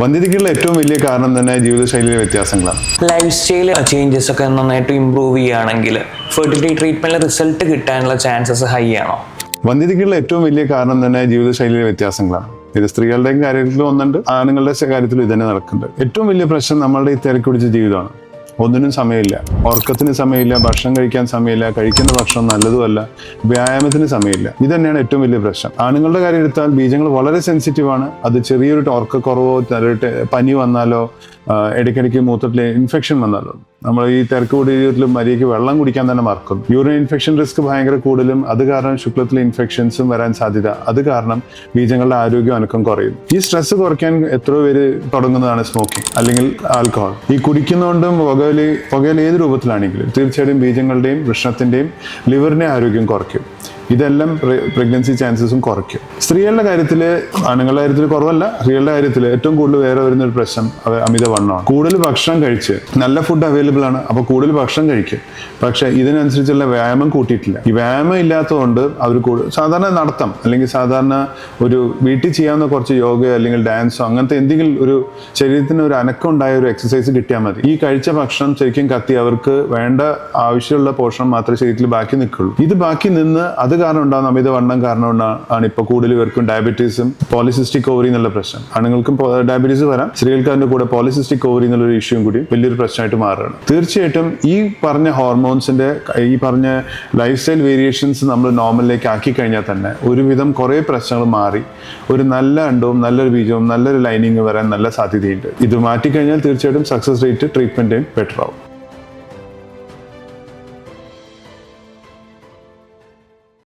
വന്ധ്യതയ്ക്കുള്ള ഏറ്റവും വലിയ കാരണം തന്നെ ജീവിതശൈലിയിലെ വ്യത്യാസങ്ങളാണ്. ലൈഫ് സ്റ്റൈൽ ചേഞ്ചസ് ഒക്കെ നന്നായിട്ട് ഇമ്പ്രൂവ് ചെയ്യുകയാണെങ്കിൽ ഫെർട്ടിലിറ്റി ട്രീറ്റ്മെന്റിൽ റിസൾട്ട് കിട്ടാനുള്ള ചാൻസസ് ഹൈ ആണോ? വന്ധ്യതയ്ക്കുള്ള ഏറ്റവും വലിയ കാരണം തന്നെ ജീവിതശൈലിയിലെ വ്യത്യാസങ്ങളാണ്. ഇത് സ്ത്രീകളുടെയും കാര്യത്തിലും ഒന്നുണ്ട് ആണുങ്ങളുടെ കാര്യത്തിലും ഇത് തന്നെ നടക്കുന്നുണ്ട്. ഏറ്റവും വലിയ പ്രശ്നം നമ്മളുടെ ഈ തിരക്കുടിച്ച ജീവിതമാണ്. ഒന്നിനും സമയമില്ല. ഉറക്കത്തിന് സമയമില്ല ഭക്ഷണം കഴിക്കാൻ സമയമില്ല കഴിക്കുന്ന ഭക്ഷണം നല്ലതുമല്ല വ്യായാമത്തിന് സമയമില്ല. ഇത് തന്നെയാണ് ഏറ്റവും വലിയ പ്രശ്നം. ആണുങ്ങളുടെ കാര്യം എടുത്താൽ ബീജങ്ങൾ വളരെ സെൻസിറ്റീവ് ആണ്. അത് ചെറിയൊരു ഉറക്കക്കുറവോ പനി വന്നാലോ ഇടയ്ക്കിടയ്ക്ക് മൂത്രത്തിൽ ഇൻഫെക്ഷൻ വന്നാലോ? നമ്മൾ ഈ തിരക്ക് കൂടിയ ജീവിതത്തിൽ മര്യാദയ്ക്ക് വെള്ളം കുടിക്കാൻ തന്നെ മറക്കും. യൂറിൻ ഇൻഫെക്ഷൻ റിസ്ക് ഭയങ്കര കൂടുതലും അത് കാരണം ശുക്ലത്തിലെ ഇൻഫെക്ഷൻസും വരാൻ സാധ്യത. അത് കാരണം ബീജങ്ങളുടെ ആരോഗ്യം അനക്കം കുറയും. ഈ സ്ട്രെസ് കുറയ്ക്കാൻ എത്രയോ പേര് തുടങ്ങുന്നതാണ് സ്മോക്കിംഗ് അല്ലെങ്കിൽ ആൽക്കഹോൾ ഈ കുടിക്കുന്നതുകൊണ്ടും പുകയിൽ പുകയിൽ ഏത് രൂപത്തിലാണെങ്കിലും തീർച്ചയായിട്ടും ബീജങ്ങളുടെയും വൃഷ്ണത്തിന്റെയും ലിവറിന്റെ ആരോഗ്യം കുറയ്ക്കും. ഇതെല്ലാം പ്രഗ്നൻസി ചാൻസസും കുറയ്ക്കും. സ്ത്രീകളുടെ കാര്യത്തിൽ ആണുങ്ങളുടെ കാര്യത്തിൽ കുറവല്ല. സ്ത്രീകളുടെ കാര്യത്തിൽ ഏറ്റവും കൂടുതൽ വേറെ വരുന്ന ഒരു പ്രശ്നം അമിതവണ്ണമാണ്. കൂടുതൽ ഭക്ഷണം കഴിച്ച് നല്ല ഫുഡ് അവൈലബിൾ ആണ് അപ്പോൾ കൂടുതൽ ഭക്ഷണം കഴിക്കും. പക്ഷേ ഇതിനനുസരിച്ചുള്ള വ്യായാമം കൂട്ടിയിട്ടില്ല. ഈ വ്യായാമം ഇല്ലാത്തതുകൊണ്ട് അവർ കൂടുതൽ സാധാരണ നടത്തം അല്ലെങ്കിൽ സാധാരണ ഒരു വീട്ടിൽ ചെയ്യാവുന്ന കുറച്ച് യോഗ അല്ലെങ്കിൽ ഡാൻസോ അങ്ങനത്തെ എന്തെങ്കിലും ഒരു ശരീരത്തിന് ഒരു അനക്കം ഉണ്ടായ ഒരു എക്സസൈസ് കിട്ടിയാൽ മതി. ഈ കഴിച്ച ഭക്ഷണം ശരിക്കും കത്തി അവർക്ക് വേണ്ട ആവശ്യമുള്ള പോഷണം മാത്രമേ ശരീരത്തിൽ ബാക്കി നിൽക്കുള്ളൂ. ഇത് ബാക്കി നിന്ന് അത് കാരണം ഉണ്ടാകുന്ന അമിതവണ്ണം കാരണം ആണ് ഇപ്പോൾ കൂടുതൽ പേർക്കും ഡയബറ്റീസും പോളിസിസ്റ്റിക് ഓവറി എന്നുള്ള പ്രശ്നം. ആണുങ്ങൾക്കും ഡയബറ്റീസ് വരാം. സ്ത്രീകൾക്ക് അതിന്റെ കൂടെ പോളിസിസ്റ്റിക് ഓവറി എന്നുള്ള ഒരു ഇഷ്യൂ കൂടി വലിയൊരു പ്രശ്നമായിട്ട് മാറുകയാണ്. തീർച്ചയായിട്ടും ഈ പറഞ്ഞ ഹോർമോൺസിന്റെ ഈ പറഞ്ഞ ലൈഫ് സ്റ്റൈൽ വേരിയേഷൻസ് നമ്മൾ നോർമലിലേക്ക് ആക്കി കഴിഞ്ഞാൽ തന്നെ ഒരുവിധം കുറേ പ്രശ്നങ്ങൾ മാറി. ഒരു നല്ല അണ്ടവും നല്ലൊരു ബീജവും നല്ലൊരു ലൈനിങ് വരാൻ നല്ല സാധ്യതയുണ്ട്. ഇത് മാറ്റിക്കഴിഞ്ഞാൽ തീർച്ചയായിട്ടും സക്സസ് റേറ്റ് ട്രീറ്റ്മെന്റ് ബെറ്റർ ആവും.